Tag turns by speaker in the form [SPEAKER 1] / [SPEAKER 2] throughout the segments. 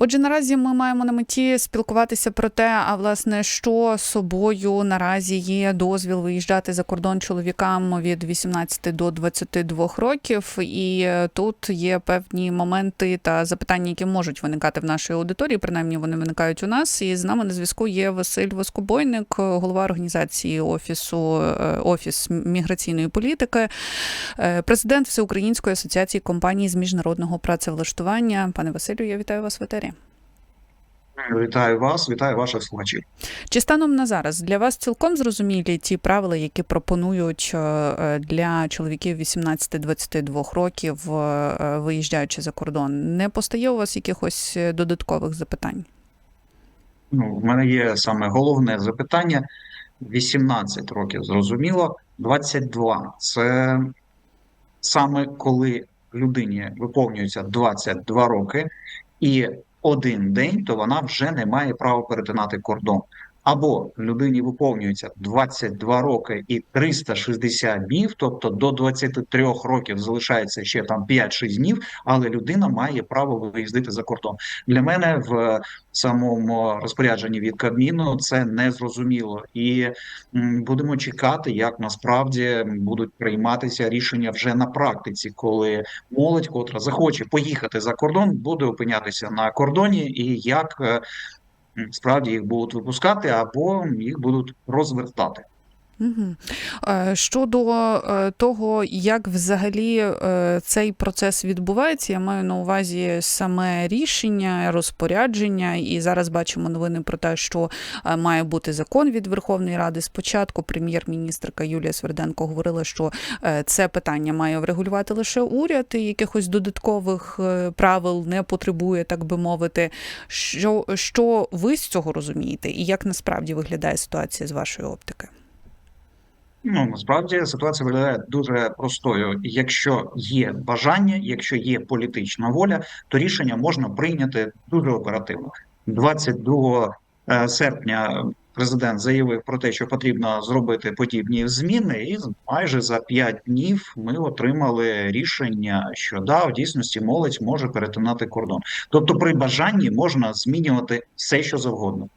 [SPEAKER 1] Отже, наразі ми маємо на меті спілкуватися про те, а власне, що собою наразі є дозвіл виїжджати за кордон чоловікам від 18 до 22 років. І е, тут є певні моменти та запитання, які можуть виникати в нашій аудиторії. Принаймні вони виникають у нас. І з нами на зв'язку є Василь Воскобойник, голова організації офісу е, офіс міграційної політики, е, президент Всеукраїнської асоціації компаній з міжнародного працевлаштування. Пане Василю, я вітаю вас в етері.
[SPEAKER 2] Вітаю вас, вітаю ваших слухачів.
[SPEAKER 1] Чи станом на зараз для вас цілком зрозумілі ті правила, які пропонують е, для чоловіків 18-22 років, е, виїжджаючи за кордон? Не постає у вас якихось додаткових запитань?
[SPEAKER 2] Ну, в мене є саме головне запитання: 18 років, зрозуміло, 22 – це саме коли людині виповнюється 22 роки і один день, то вона вже не має права перетинати кордон. Або людині виповнюється 22 роки і 360 днів, тобто до 23 років залишається ще там 5-6 днів, але людина має право виїздити за кордон. Для мене в самому розпорядженні від Кабміну це не зрозуміло, і будемо чекати, як насправді будуть прийматися рішення вже на практиці, коли молодь, котра захоче поїхати за кордон, буде опинятися на кордоні, і як е, справді їх будуть випускати або їх будуть розвертати.
[SPEAKER 1] Угу. Щодо е, того, як взагалі е, цей процес відбувається, я маю на увазі саме рішення, розпорядження, і зараз бачимо новини про те, що е, має бути закон від Верховної Ради. Спочатку прем'єр-міністрка Юлія Сверденко говорила, що це питання має врегулювати лише уряд, і якихось додаткових правил не потребує, так би мовити. Що, що ви з цього розумієте, і як насправді виглядає ситуація з вашої оптики?
[SPEAKER 2] Ну насправді ситуація виглядає дуже простою. Якщо є бажання, якщо є політична воля, то рішення можна прийняти дуже оперативно. 22 е, серпня президент заявив про те, що потрібно зробити подібні зміни, і майже за 5 днів ми отримали рішення, що да, в дійсності молодь може перетинати кордон. Тобто, при бажанні можна змінювати все, що завгодно.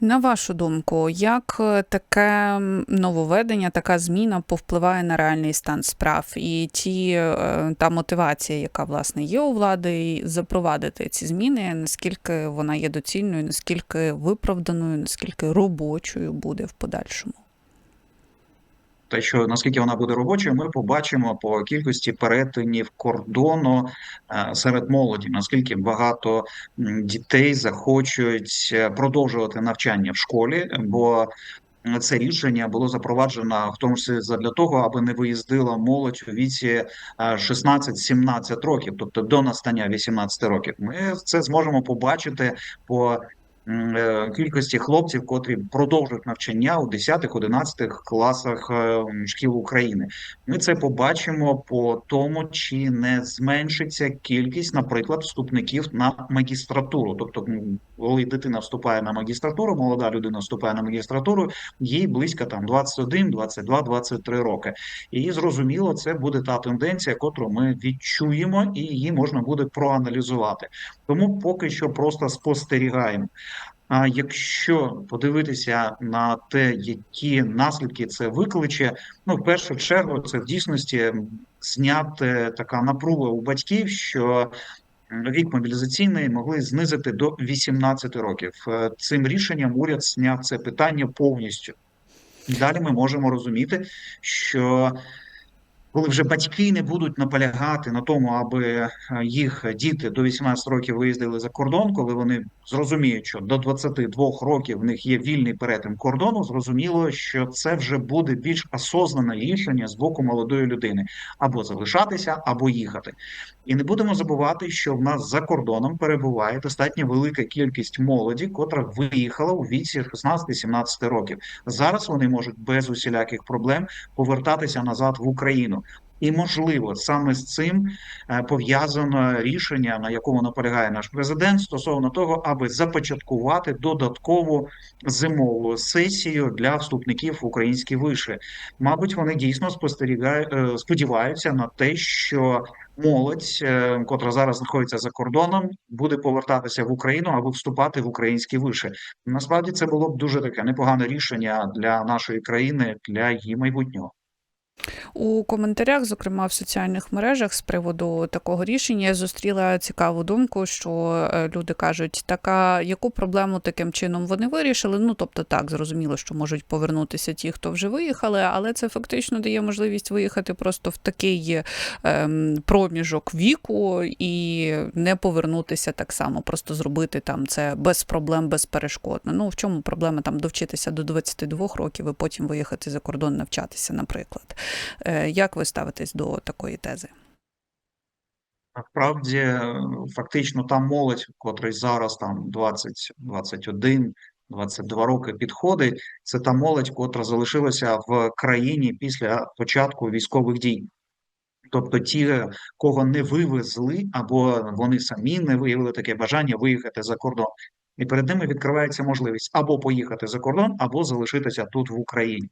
[SPEAKER 1] На вашу думку, як е, таке нововведення, така зміна повпливає на реальний стан справ і ті е, та мотивація, яка власне є у влади, запровадити ці зміни, наскільки вона є доцільною, наскільки виправданою, наскільки робочою буде в подальшому?
[SPEAKER 2] Те, що наскільки вона буде робочою, ми побачимо по кількості перетинів кордону е, серед молоді, наскільки багато дітей захочуть е, продовжувати навчання в школі, бо це рішення було запроваджено в тому числі для того, аби не виїздила молодь у віці 16-17 років, тобто до настання 18 років. Ми це зможемо побачити по Е, кількості хлопців, котрі продовжують навчання у 10-11 класах е, шкіл України. Ми це побачимо по тому, чи не зменшиться кількість, наприклад, вступників на магістратуру. Тобто, коли дитина вступає на магістратуру, молода людина вступає на магістратуру, їй близько там 21, 22, 23 роки. І зрозуміло, це буде та тенденція, котру ми відчуємо, і її можна буде проаналізувати. Тому поки що просто спостерігаємо. А якщо подивитися на те, які наслідки це викличе, ну в першу чергу це в дійсності зняти така напруга у батьків, що вік мобілізаційний могли знизити до 18 років. Е, цим рішенням уряд зняв це питання повністю. Далі ми можемо розуміти, що коли вже батьки не будуть наполягати на тому, аби е, їх діти до 18 років виїздили за кордон, коли вони зрозуміють, що до 22 років в них є вільний перетин кордону, зрозуміло, що це вже буде більш осознане рішення з боку молодої людини або залишатися, або їхати. І не будемо забувати, що в нас за кордоном перебуває достатньо велика кількість молоді, котра виїхала у віці 16-17 років. Зараз вони можуть без усіляких проблем повертатися назад в Україну. І можливо саме з цим е, пов'язано рішення, на якому наполягає наш президент, стосовно того, аби започаткувати додаткову зимову сесію для вступників українські виші. Мабуть, вони дійсно спостерігають, е, сподіваються на те, що молодь, е, котра зараз знаходиться за кордоном, буде повертатися в Україну або вступати в українські виші. Насправді це було б дуже таке непогане рішення для нашої країни, для її майбутнього.
[SPEAKER 1] У коментарях, зокрема в соціальних мережах, з приводу такого рішення я зустріла цікаву думку, що е, люди кажуть, така яку проблему таким чином вони вирішили. Ну тобто, так зрозуміло, що можуть повернутися ті, хто вже виїхали, але це фактично дає можливість виїхати просто в такий ем, проміжок віку і не повернутися так само, просто зробити там це без проблем, безперешкодно. Ну в чому проблема там довчитися до 22 років і потім виїхати за кордон навчатися, наприклад. Е, Як ви ставитесь до такої тези?
[SPEAKER 2] Насправді, е, фактично, та молодь, котрий зараз там 20, 21, 22 роки підходить, це та молодь, котра залишилася в країні після початку військових дій. Тобто ті, кого не вивезли, або вони самі не виявили таке бажання виїхати за кордон. І перед ними відкривається можливість або поїхати за кордон, або залишитися тут в Україні.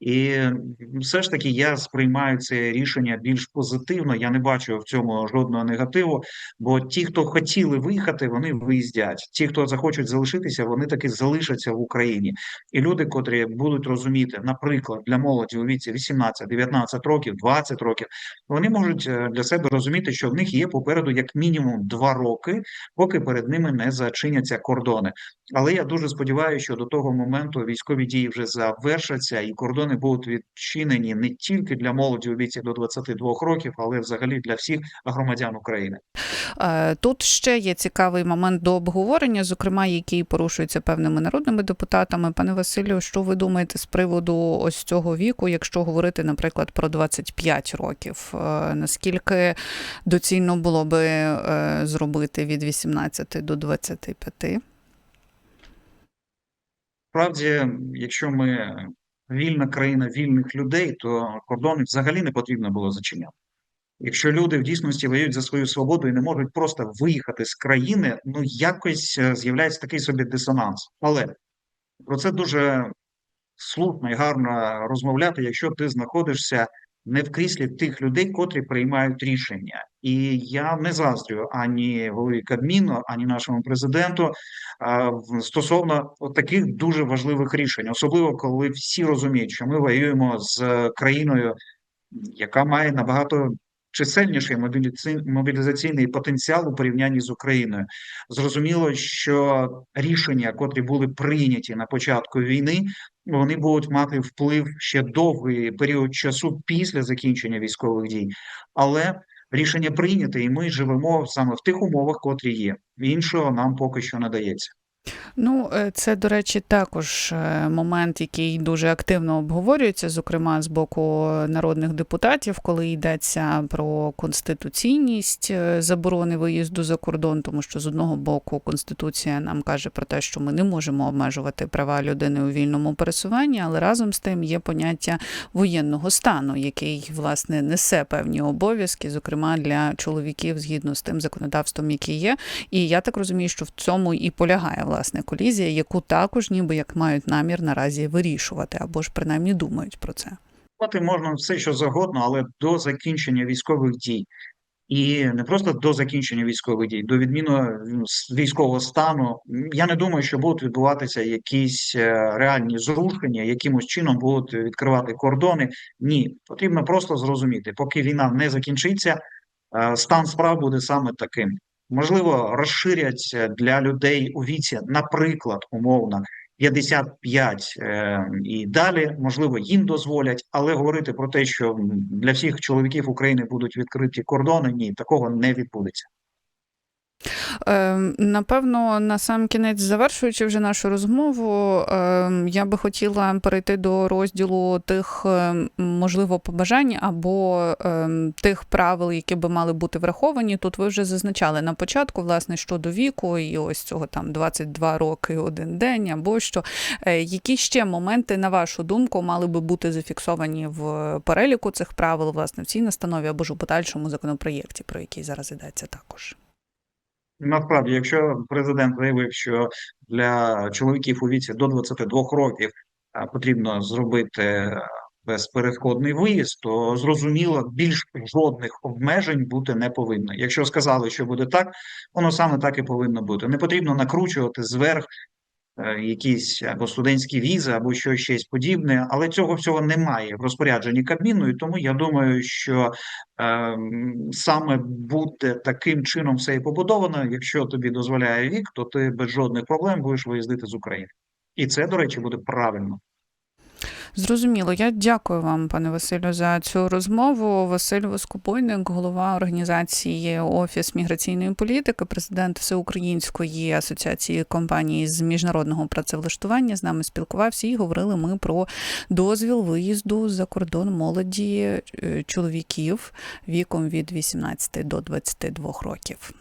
[SPEAKER 2] І все ж таки я сприймаю це рішення більш позитивно. Я не бачу в цьому жодного негативу. Бо ті, хто хотіли виїхати, вони виїздять. Ті, хто захочуть залишитися, вони таки залишаться в Україні. І люди, котрі будуть розуміти, наприклад, для молоді у віці 18, 19 років, 20 років, вони можуть е, для себе розуміти, що в них є попереду як мінімум два роки, поки перед ними не зачиняться кордони. Але я дуже сподіваюся, що до того моменту військові дії вже завершаться, і кордони будуть відчинені не тільки для молоді у віці до 22 років, але взагалі для всіх громадян України.
[SPEAKER 1] Е, Тут ще є цікавий момент до обговорення, зокрема, який порушується певними народними депутатами. Пане Василю, що ви думаєте з приводу ось цього віку, якщо говорити, наприклад, про 25 років? Е, Наскільки доцільно було би е, зробити від 18 до 25?
[SPEAKER 2] Справді, якщо ми вільна країна вільних людей, то кордони взагалі не потрібно було зачиняти. Якщо люди в дійсності воюють за свою свободу і не можуть просто виїхати з країни, ну якось е, з'являється такий собі дисонанс. Але про це дуже слушно і гарно розмовляти, якщо ти знаходишся не в кріслі тих людей, котрі приймають рішення. І я не заздрю ані голові Кабміну, ані нашому президенту стосовно таких дуже важливих рішень, особливо коли всі розуміють, що ми воюємо з країною, яка має набагато чисельніший мобілізаційний потенціал у порівнянні з Україною. Зрозуміло, що рішення, котрі були прийняті на початку війни, вони будуть мати вплив ще довгий період часу після закінчення військових дій. Але рішення прийняте, і ми живемо саме в тих умовах, котрі є. Іншого нам поки що не дається.
[SPEAKER 1] Ну, е, це, до речі, також е, момент, який дуже активно обговорюється, зокрема з боку народних депутатів, коли йдеться про конституційність е, заборони виїзду за кордон, тому що з одного боку Конституція нам каже про те, що ми не можемо обмежувати права людини у вільному пересуванні, але разом з тим є поняття воєнного стану, який власне несе певні обов'язки, зокрема для чоловіків, згідно з тим законодавством, яке є. І я так розумію, що в цьому і полягає власне колізія, яку також ніби як мають намір наразі вирішувати, або ж принаймні думають про це.
[SPEAKER 2] Мати можна все, що завгодно, але до закінчення військових дій. І не просто до закінчення військових дій, до відміну ну, військового стану. Я не думаю, що будуть відбуватися якісь е, реальні зрушення, якимось чином будуть відкривати кордони. Ні, потрібно просто зрозуміти, поки війна не закінчиться, е, стан справ буде саме таким. Можливо, розширять е, для людей у віці, наприклад, умовно 55 е, і далі, можливо, їм дозволять, але говорити про те, що для всіх чоловіків України будуть відкриті кордони, ні, такого не відбудеться.
[SPEAKER 1] Е, Напевно, на сам кінець, завершуючи вже нашу розмову, е, я би хотіла перейти до розділу тих, е, можливо, побажань або тих правил, які би мали бути враховані. Тут ви вже зазначали на початку, власне, щодо віку, і ось цього там 22 роки, один день, або що. Е, Які ще моменти, на вашу думку, мали би бути зафіксовані в переліку цих правил, власне, в цій настанові або ж у подальшому законопроєкті, про який зараз йдеться також?
[SPEAKER 2] Насправді, якщо президент заявив, що для чоловіків у віці до 22 років потрібно зробити е, безперешкодний виїзд, то зрозуміло, більш жодних обмежень бути не повинно. Якщо сказали, що буде так, воно саме так і повинно бути. Не потрібно накручувати зверх е, якісь або студентські візи, або щось щось подібне, але цього всього немає в розпорядженні Кабміну, і тому я думаю, що е, саме буде таким чином все і побудовано. Якщо тобі дозволяє вік, то ти без жодних проблем будеш виїздити з України. І це, до речі, буде правильно.
[SPEAKER 1] Зрозуміло. Я дякую вам, пане Василю, за цю розмову. Василь Воскобойник, голова організації Офіс міграційної політики, президент Всеукраїнської асоціації компаній з міжнародного працевлаштування. З нами спілкувався і говорили ми про дозвіл виїзду за кордон молоді е, чоловіків віком від 18 до 22 років.